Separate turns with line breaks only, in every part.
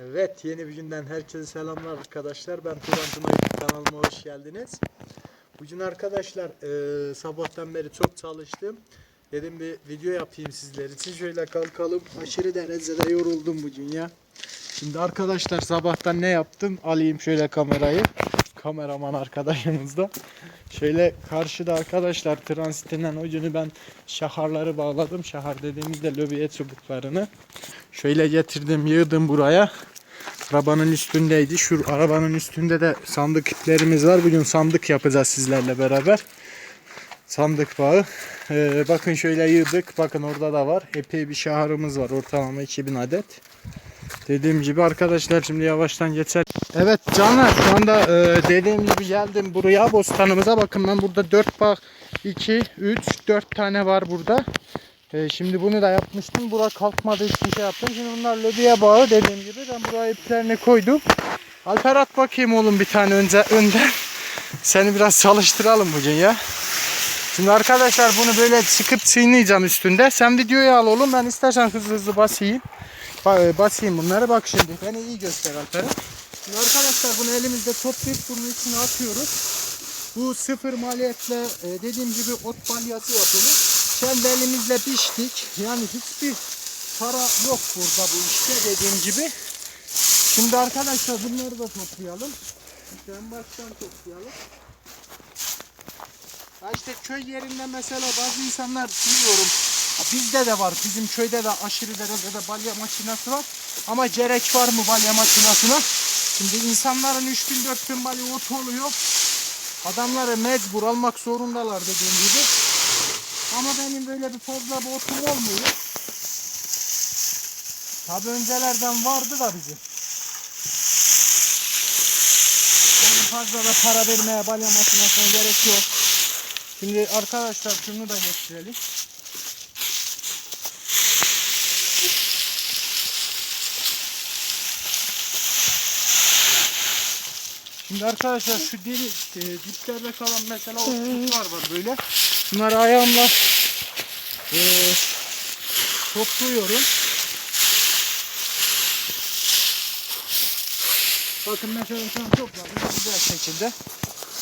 Evet yeni bir günden herkese selamlar arkadaşlar. Ben Turan Tuna kanalıma hoş geldiniz. Bugün arkadaşlar eee, sabahtan beri çok çalıştım. Dedim bir video yapayım sizler için. Şöyle kalkalım. Aşırı derecede yoruldum bugün ya. Şimdi arkadaşlar sabahtan ne yaptım? Alayım şöyle kamerayı. Kameraman arkadaşımız da. Şöyle karşıda arkadaşlar transitinden ucunu ben şaharları bağladım. Şahar dediğimizde löbiye çubuklarını. Şöyle getirdim yığdım buraya. Arabanın üstündeydi. Şu arabanın üstünde de sandık iplerimiz var. Bugün sandık yapacağız sizlerle beraber. Sandık bağı. Ee, bakın şöyle yığdık. Bakın orada da var. Epey bir şaharımız var. Ortalama 2000 adet. Dediğim gibi arkadaşlar şimdi yavaştan geçer. Evet canlar şu anda e, dediğim gibi geldim buraya bostanımıza. Bakın ben burada 4 bak 2, 3, 4 tane var burada. E, şimdi bunu da yapmıştım. Bura kalkmadığı için şey yaptım. Şimdi bunlar lobiye bağı dediğim gibi. Ben buraya iplerini koydum. Alper at bakayım oğlum bir tane önce önden. Seni biraz çalıştıralım bugün ya. Şimdi arkadaşlar bunu böyle sıkıp çiğneyeceğim üstünde. Sen videoyu al oğlum. Ben istersen hızlı hızlı basayım. E, basayım bunları. Bak şimdi. Beni iyi göster Alper'e. Şimdi arkadaşlar bunu elimizde toplayıp bunun içine atıyoruz. Bu sıfır maliyetle e, dediğim gibi ot balyası yapılır. Kendi elimizle biçtik. Yani hiçbir para yok burada bu işte dediğim gibi. Şimdi arkadaşlar bunları da toplayalım. En baştan toplayalım. Ha işte köy yerinde mesela bazı insanlar biliyorum bizde de var bizim köyde de aşırı derecede balya makinesi var ama gerek var mı balya makinesine? Şimdi insanların 3000 4000 balya otu oluyor. Adamları mecbur almak zorundalar dediğim gibi. Ama benim böyle bir fazla bir otum olmuyor. Tabi öncelerden vardı da bizim. Yani fazla da para vermeye balya makinesine gerek yok. Şimdi arkadaşlar şunu da getirelim. Şimdi arkadaşlar şu diri, e, diplerde kalan mesela otluklar var böyle. Bunları ayağımla e, topluyorum. Bakın mesela şu an topladım güzel şekilde.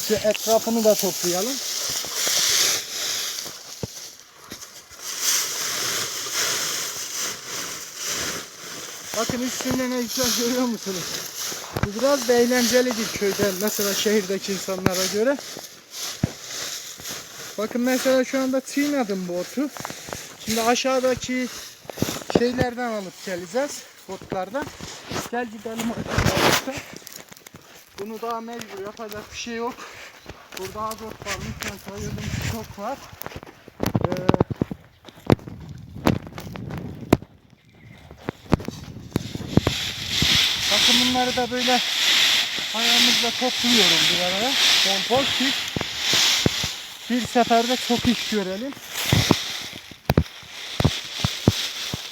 Şu etrafını da toplayalım. Bakın üstünde ne güzel görüyor musunuz? Bu biraz da eğlencelidir köyde mesela şehirdeki insanlara göre. Bakın mesela şu anda çiğnedim bu otu. Şimdi aşağıdaki şeylerden alıp geleceğiz. Botlardan. Gel gidelim arkadaşlar. Bunu daha mecbur yapacak bir şey yok. Burada azot var, lütfen sayıldım çok var. Ee, bakın bunları da böyle ayağımızla topluyorum bir araya. Kompol ki bir seferde çok iş görelim.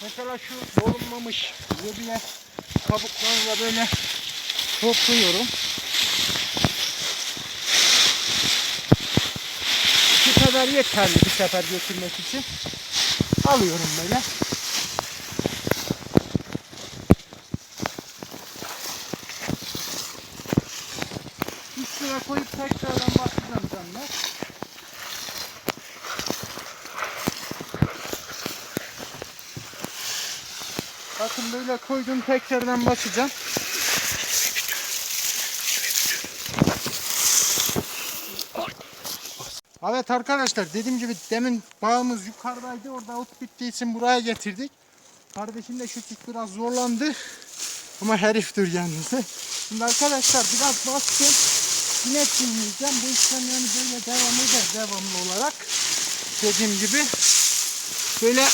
Mesela şu dolunmamış bile kabuklarını da böyle topluyorum. Bu kadar yeterli bir sefer götürmek için. Alıyorum böyle. Üstüne koyup tekrardan başlayacağım canlar. Bakın böyle koydum tekrardan basacağım. Evet arkadaşlar dediğim gibi demin bağımız yukarıdaydı. Orada ot bittiği için buraya getirdik. Kardeşim de tip biraz zorlandı. Ama heriftir kendisi. Şimdi arkadaşlar biraz bastım. Yine çiğneyeceğim. Bu işlem yani böyle devam eder devamlı olarak. Dediğim gibi. Böyle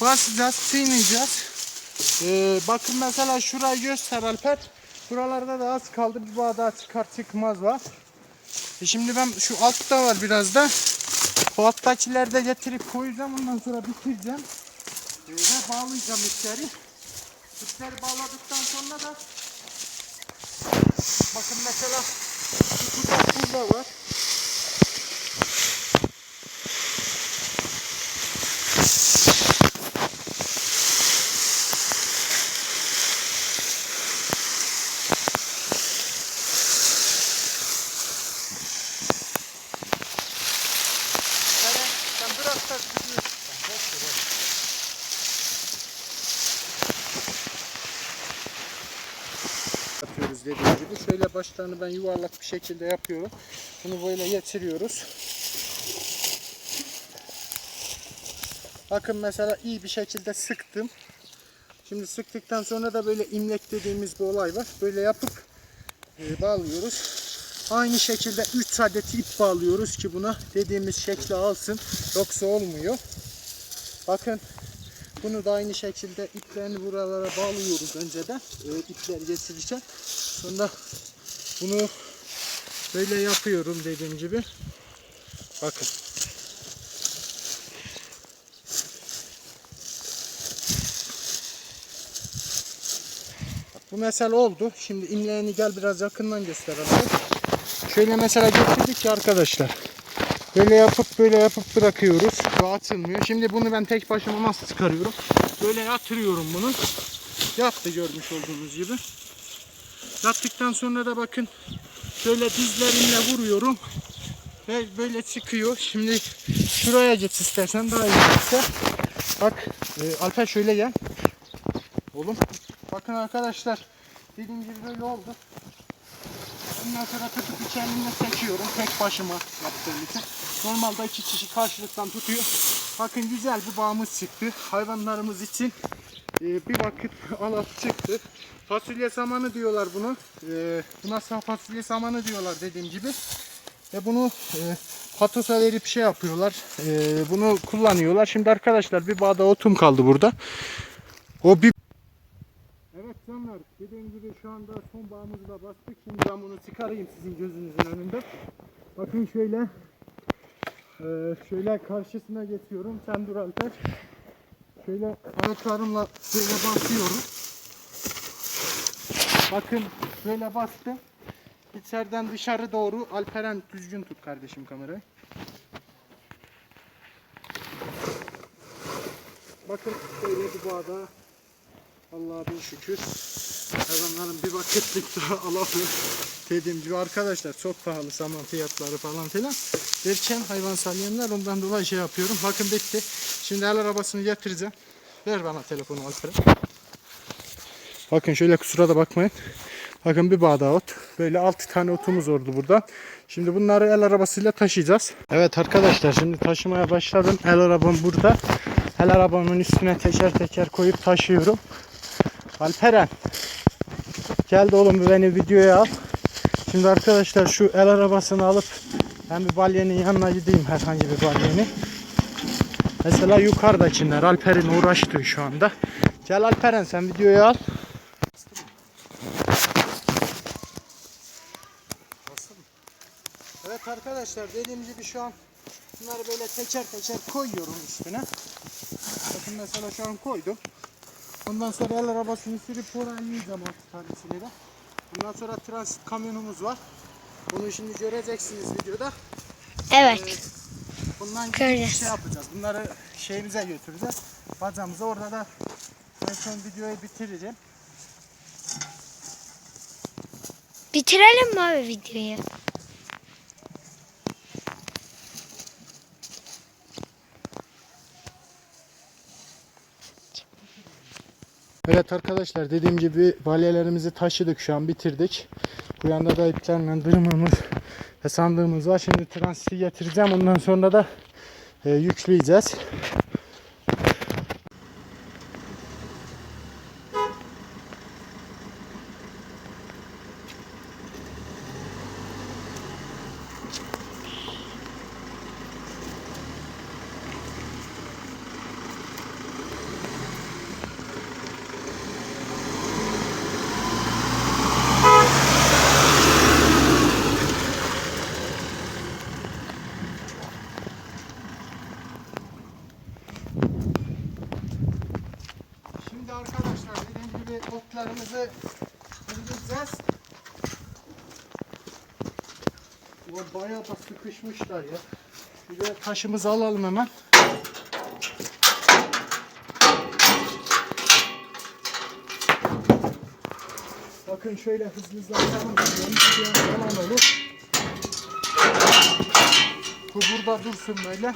basacağız, çiğneyeceğiz. Ee, bakın mesela şurayı göster Alper. Buralarda da az kaldı. Bir bağ daha çıkar çıkmaz var. E şimdi ben şu altta var biraz da. Bu alttakileri de getirip koyacağım. Ondan sonra bitireceğim. Ve bağlayacağım ipleri. İpleri bağladıktan sonra da mesela şu tutak burada var. dediğim gibi. Başlarını ben yuvarlak bir şekilde yapıyorum. Bunu böyle getiriyoruz. Bakın mesela iyi bir şekilde sıktım. Şimdi sıktıktan sonra da böyle imlek dediğimiz bir olay var. Böyle yapıp e, bağlıyoruz. Aynı şekilde 3 adet ip bağlıyoruz ki buna dediğimiz şekli alsın. Yoksa olmuyor. Bakın bunu da aynı şekilde iplerini buralara bağlıyoruz önceden. E, ipleri getirirken. Sonra bunu böyle yapıyorum dediğim gibi. Bakın. Bu mesele oldu. Şimdi imleğini gel biraz yakından gösterelim. Şöyle mesela getirdik ya arkadaşlar. Böyle yapıp böyle yapıp bırakıyoruz. Bu atılmıyor. Şimdi bunu ben tek başıma nasıl çıkarıyorum? Böyle yatırıyorum bunu. Yattı görmüş olduğunuz gibi. Yattıktan sonra da bakın şöyle dizlerimle vuruyorum. Ve böyle çıkıyor. Şimdi şuraya geç istersen daha iyi olursa. Bak e, Alper şöyle gel. Oğlum. Bakın arkadaşlar. Dediğim gibi böyle oldu. Ondan sonra tutup iki elimle seçiyorum. Tek başıma yaptığım için. Normalde iki kişi karşılıktan tutuyor. Bakın güzel bir bağımız çıktı. Hayvanlarımız için e, bir vakit alat çıktı. Fasulye samanı diyorlar bunu. E, buna fasulye samanı diyorlar dediğim gibi. Ve bunu e, patosa verip şey yapıyorlar. E, bunu kullanıyorlar. Şimdi arkadaşlar bir bağda otum kaldı burada. O bir Evet canlar dediğim gibi şu anda son bağımızı da bastık. Şimdi ben bunu çıkarayım sizin gözünüzün önünde. Bakın şöyle eee, şöyle karşısına geçiyorum. Sen dur Alper. Şöyle ayaklarımla şöyle basıyorum. Bakın böyle bastım. İçeriden dışarı doğru Alperen düzgün tut kardeşim kamerayı. Bakın böyle bir bağda Allah'a bin şükür. Hayvanların bir vakitlik daha alamıyor. Dediğim gibi arkadaşlar çok pahalı saman fiyatları falan filan. Derken hayvan salyanlar ondan dolayı şey yapıyorum. Bakın bitti. Şimdi el arabasını getireceğim. Ver bana telefonu Alper'e. Bakın şöyle kusura da bakmayın. Bakın bir bağda ot. Böyle 6 tane otumuz oldu burada. Şimdi bunları el arabasıyla taşıyacağız. Evet arkadaşlar şimdi taşımaya başladım. El arabam burada. El arabamın üstüne teker teker koyup taşıyorum. Alperen. Gel de oğlum beni videoya al. Şimdi arkadaşlar şu el arabasını alıp ben bir balyenin yanına gideyim herhangi bir balyenin. Mesela yukarıdakiler Alper'in uğraştığı şu anda. Gel Alperen sen videoya al. Evet arkadaşlar dediğim gibi şu an bunları böyle teker teker koyuyorum üstüne. Bakın mesela şu an koydum. Ondan sonra el arabasını sürüp oraya yiyeceğim altı tanesini de. Bundan sonra transit kamyonumuz var. Bunu şimdi göreceksiniz videoda.
Evet.
Bundan
Göreceğiz.
şey yapacağız. Bunları şeyimize götüreceğiz. Bacamıza orada da en son videoyu bitireceğim.
Bitirelim mi abi videoyu?
Evet arkadaşlar dediğim gibi balyalarımızı taşıdık şu an bitirdik. Bu yanda da iplerle dırmamız sandığımız var. Şimdi transiti getireceğim. Ondan sonra da e, yükleyeceğiz. Otlarımızı. Bu bayağı da sıkışmışlar ya. Şöyle taşımızı alalım hemen. Bakın şöyle hızlı hızlı atalım. Bir an falan olur. Bu burada dursun böyle.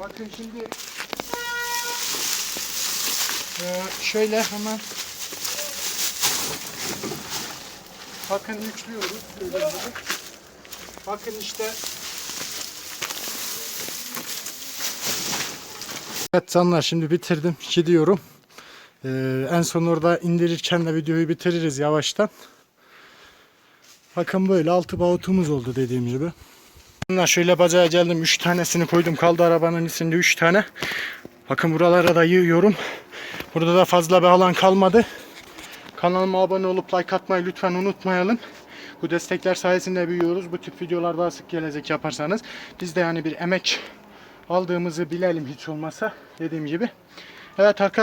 Bakın şimdi ee, şöyle hemen Bakın yüklüyoruz. Bakın işte Evet canlar şimdi bitirdim. Gidiyorum. Ee, en son orada indirirken de videoyu bitiririz yavaştan. Bakın böyle altı bavutumuz oldu dediğim gibi. Bunlar şöyle bacağa geldim. 3 tanesini koydum. Kaldı arabanın içinde 3 tane. Bakın buralara da yığıyorum. Burada da fazla bir alan kalmadı. Kanalıma abone olup like atmayı lütfen unutmayalım. Bu destekler sayesinde büyüyoruz. Bu tip videolar daha sık gelecek yaparsanız. Biz de yani bir emek aldığımızı bilelim hiç olmasa dediğim gibi. Evet arkadaşlar.